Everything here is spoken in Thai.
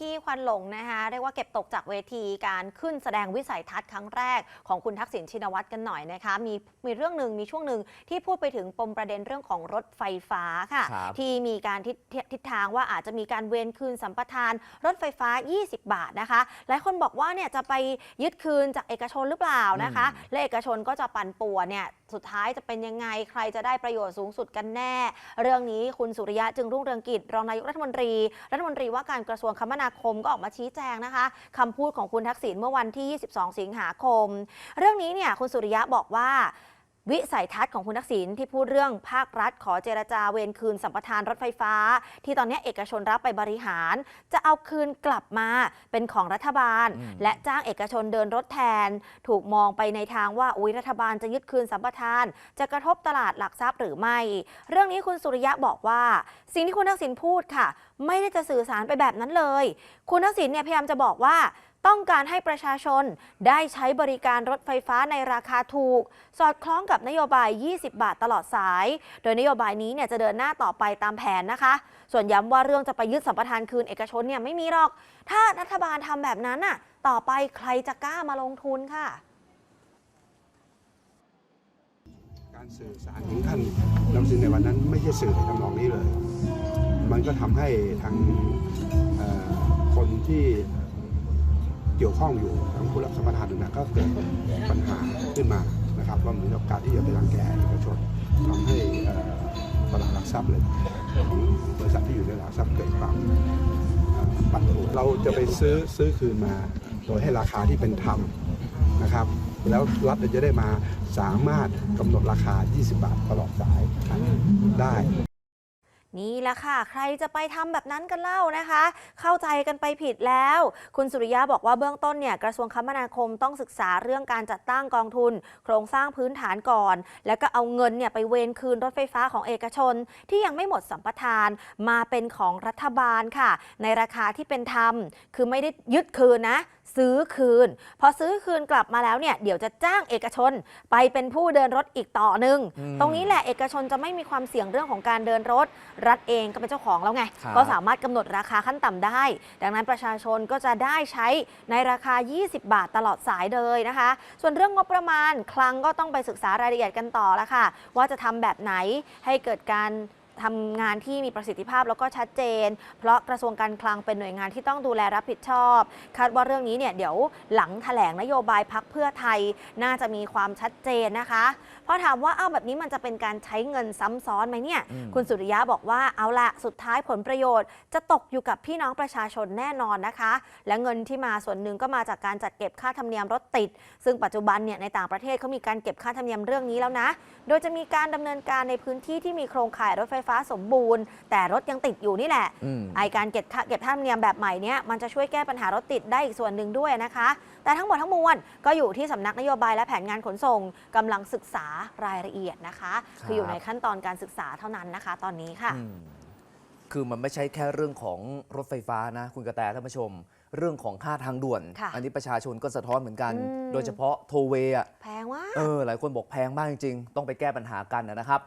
ที่ควันหลงนะคะเรียกว่าเก็บตกจากเวทีการขึ้นแสดงวิสัยทัศน์ครั้งแรกของคุณทักษิณชินวัตรกันหน่อยนะคะมีมีเรื่องหนึ่งมีช่วงหนึ่งที่พูดไปถึงปมประเด็นเรื่องของรถไฟฟ้าค่ะ ครับที่มีการทิศทิศทิศทางว่าอาจจะมีการเวนคืนสัมปทาน รถไฟฟ้า 20 บาทนะคะหลายคนบอกว่าเนี่ยจะไปยึดคืนจากเอกชนหรือเปล่านะคะ และเอกชนก็จะปั่นป่วนเนี่ยสุดท้ายจะเป็นยังไงใครจะได้ประโยชน์สูงสุดกันแน่ เรื่องนี้คุณสุริยะจึงรุ่งเรืองกิจรองนายกรัฐมนตรี รัฐมนตรีว่าการกระทรวงคมนาคมก็ออกมาชี้แจงนะคะคำพูดของคุณทักษิณเมื่อวันที่ 22 สิงหาคม เรื่องนี้เนี่ยคุณสุริยะบอกว่า วิสัยทัศน์ของคุณทักษิณที่พูดเรื่องภาครัฐ ขอเจรจาเวรคืนสัมปทานรถไฟฟ้า ที่ตอนนี้เอกชนรับไปบริหาร จะเอาคืนกลับมาเป็นของรัฐบาลอืมและจ้างเอกชนเดินรถแทน ถูกมองไปในทางว่าอุ้ยรัฐบาลจะยึดคืนสัมปทาน จะกระทบตลาดหลักทรัพย์หรือไม่ เรื่องนี้คุณสุริยะบอกว่า สิ่งที่คุณทักษิณพูดค่ะ ไม่ได้จะสื่อสารไปแบบนั้นเลย คุณทักษิณเนี่ยพยายามจะบอกว่า ต้องการให้ประชาชนได้ใช้บริการรถไฟฟ้าในราคาถูก สอดคล้องกับนโยบาย 20 บาทตลอดสาย โดยนโยบายนี้เนี่ยจะเดินหน้าต่อไปตามแผนนะคะ ส่วนย้ำว่าเรื่องจะไปยึดสัมปทานคืนเอกชนเนี่ยไม่มีหรอก ถ้ารัฐบาลทำแบบนั้นน่ะ ต่อไปใครจะกล้ามาลงทุนค่ะการสื่อสารของท่านนำสื่อในวันนั้นไม่ใช่สื่อในทำนองนี้เลย มันก็ทำให้ทางคนที่ เกี่ยวข้องอยู่ทั้งผู้รับสัมปทานนั่นนะก็เกิดปัญหาขึ้นมานะครับว่าเหมือนกับการที่จะไปรังแกเอกชนทำให้ตลาดหลักทรัพย์เลยของบริษัทที่อยู่ในหลักทรัพย์เกิดความปั่นป่วนเราจะไปซื้อซื้อคืนมา โดยให้ราคาที่เป็นธรรมนะครับแล้วรัฐจะได้มาสามารถกำหนดราคา 20 บาทตลอดสายได้ นี่แหละค่ะ ใครจะไปทำแบบนั้นกันเล่านะคะ เข้าใจกันไปผิดแล้ว คุณสุริยะบอกว่าเบื้องต้นเนี่ยกระทรวงคมนาคมต้องศึกษาเรื่องการจัดตั้งกองทุน โครงสร้างพื้นฐานก่อน แล้วก็เอาเงินเนี่ยไปเวนคืนรถไฟฟ้าของเอกชน ที่ยังไม่หมดสัมปทานมาเป็นของรัฐบาลค่ะ ในราคาที่เป็นธรรมคือไม่ได้ยึดคืนนะ ซื้อคืน พอซื้อคืนกลับมาแล้วเนี่ยเดี๋ยวจะจ้างเอกชนไปเป็นผู้เดินรถอีกต่อหนึ่งอืมตรงนี้แหละเอกชนจะไม่มีความเสี่ยงเรื่องของการเดินรถ รัฐเองก็เป็นเจ้าของแล้วไงครับก็สามารถกำหนดราคาขั้นต่ำได้ ดังนั้นประชาชนก็จะได้ใช้ในราคา 20 บาทตลอดสายเลยนะคะ ส่วนเรื่องงบประมาณคลังก็ต้องไปศึกษารายละเอียดกันต่อละค่ะ ว่าจะทำแบบไหนให้เกิดการ ทำงานที่มีประสิทธิภาพแล้วก็ชัดเจน เพราะกระทรวงการคลังเป็นหน่วยงานที่ต้องดูแลรับผิดชอบ คาดว่าเรื่องนี้เนี่ยเดี๋ยวหลังแถลงนโยบายพักเพื่อไทยน่าจะมีความชัดเจนนะคะเพราะถามว่าเอาแบบนี้มันจะเป็นการใช้เงินซ้ำซ้อนไหมเนี่ยอืมคุณสุริยะบอกว่าเอาละสุดท้ายผลประโยชน์ จะตกอยู่กับพี่น้องประชาชนแน่นอนนะคะ และเงินที่มาส่วนหนึ่งก็มาจากการจัดเก็บค่าธรรมเนียมรถติด ซึ่งปัจจุบันเนี่ยในต่างประเทศเขามีการเก็บค่าธรรมเนียมเรื่องนี้แล้วนะ โดยจะมีการดำเนินการในพื้นที่ที่มีโครงข่ายรถไฟฟ้าสมบูรณ์ แต่รถยังติดอยู่นี่แหละอืมไอการเก็บค่าเก็บค่าธรรมเนียมแบบใหม่เนี้ยมันจะช่วยแก้ปัญหารถติดได้อีกส่วนหนึ่งด้วยนะคะ แต่ทั้งหมดทั้งมวลก็อยู่ที่สำนักนโยบายและแผนงานขนส่งกำลังศึกษารายละเอียดนะคะครับคืออยู่ในขั้นตอนการศึกษาเท่านั้นนะคะ ตอนนี้ค่ะอืมคือมันไม่ใช่แค่เรื่องของรถไฟฟ้านะ คุณกระแตท่านผู้ชม เรื่องของค่าทางด่วนค่ะอันนี้ประชาชนก็สะท้อนเหมือนกันอืมโดยเฉพาะโทเวย์อะแพงมากเออหลายคนบอกแพงมากจริงๆ ต้องไปแก้ปัญหากันนะครับ